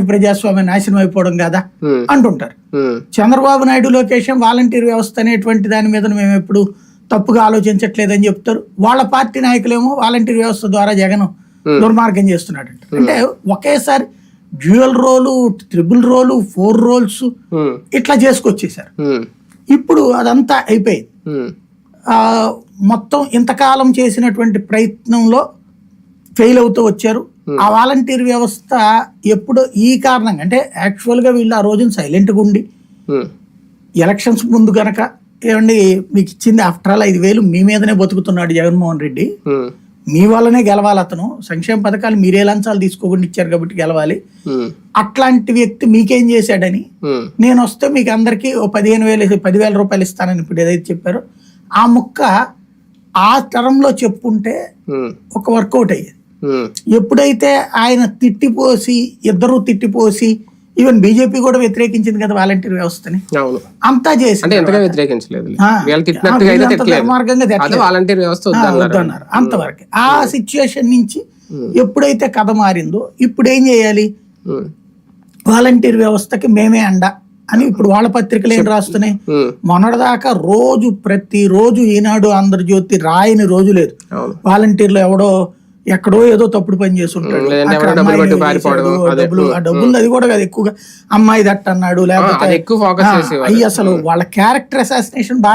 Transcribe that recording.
మొత్తానికి ప్రజాస్వామ్యం నాశనం అయిపోవడం కదా? అంటుంటారు. చంద్రబాబు నాయుడు లోకేషన్ వాలంటీర్ వ్యవస్థ అనేటువంటి దాని మీద మేము ఎప్పుడు తప్పుగా ఆలోచించట్లేదని చెప్తారు. వాళ్ళ పార్టీ నాయకులేమో వాలంటీర్ వ్యవస్థ ద్వారా జగన్ దుర్మార్గం చేస్తున్నాడు అంటే ఒకేసారి dual role triple role four roles ఇట్లా చేసుకొచ్చేసారు ఇప్పుడు అదంతా అయిపోయింది. మొత్తం ఇంతకాలం చేసినటువంటి ప్రయత్నంలో ఫెయిల్ అవుతూ వచ్చారు. ఆ వాలంటీర్ వ్యవస్థ ఎప్పుడు ఈ కారణంగా అంటే యాక్చువల్గా వీళ్ళు ఆ రోజున సైలెంట్గా ఉండి ఎలక్షన్స్ ముందు గనక ఏమండి మీకు ఇచ్చింది ఆఫ్టర్ ఆల్ ఐదు వేలు మీ మీదనే బతుకుతున్నాడు జగన్మోహన్ రెడ్డి. మీ వల్లనే గెలవాలి అతను. సంక్షేమ పథకాలు మీరే లంచాలు తీసుకోకుండా ఇచ్చారు కాబట్టి గెలవాలి. అట్లాంటి వ్యక్తి మీకేం చేశాడని? నేను వస్తే మీకు అందరికీ ఓ పదిహేను వేలు పదివేల రూపాయలు ఇస్తానని ఇప్పుడు ఏదైతే చెప్పారో ఆ ముక్క ఆ తరంలో చెప్పుంటే ఒక వర్కౌట్ అయ్యేది. ఎప్పుడైతే ఆయన తిట్టిపోసి ఇద్దరు తిట్టిపోసి ఈవెన్ బీజేపీ కూడా వ్యతిరేకించింది కదా వాలంటీర్ వ్యవస్థని. అవును. అంతా చేసి అంటే ఎంతగా వ్యతిరేకించలేదు. ఆ. వాలంటీర్ వ్యవస్థ వద్దన్నారు. అంతవరకు ఆ సిచ్యుయేషన్ నుంచి ఎప్పుడైతే కథ మారిందో ఇప్పుడు ఏం చేయాలి? వాలంటీర్ వ్యవస్థకి మేమే అండ అని ఇప్పుడు వాళ్ళ పత్రికలు ఏం రాస్తున్నాయి? మొన్నటిదాకా రోజు ప్రతి రోజు ఈనాడు ఆంధ్రజ్యోతి రాయని రోజు లేదు. వాలంటీర్లు ఎవడో ఎక్కడో ఏదో తప్పుడు పని చేసి ఉంటాడు లేదంటే అక్కడ ఎవడో డబ్బులు ఆ డబ్బులు అది కూడా కాదు ఎక్కువగా. అమ్మాయి దట్ అన్నాడు లేకపోతే అయ్యి అసలు వాళ్ళ క్యారెక్టర్ అసాసినేషన్ బాగా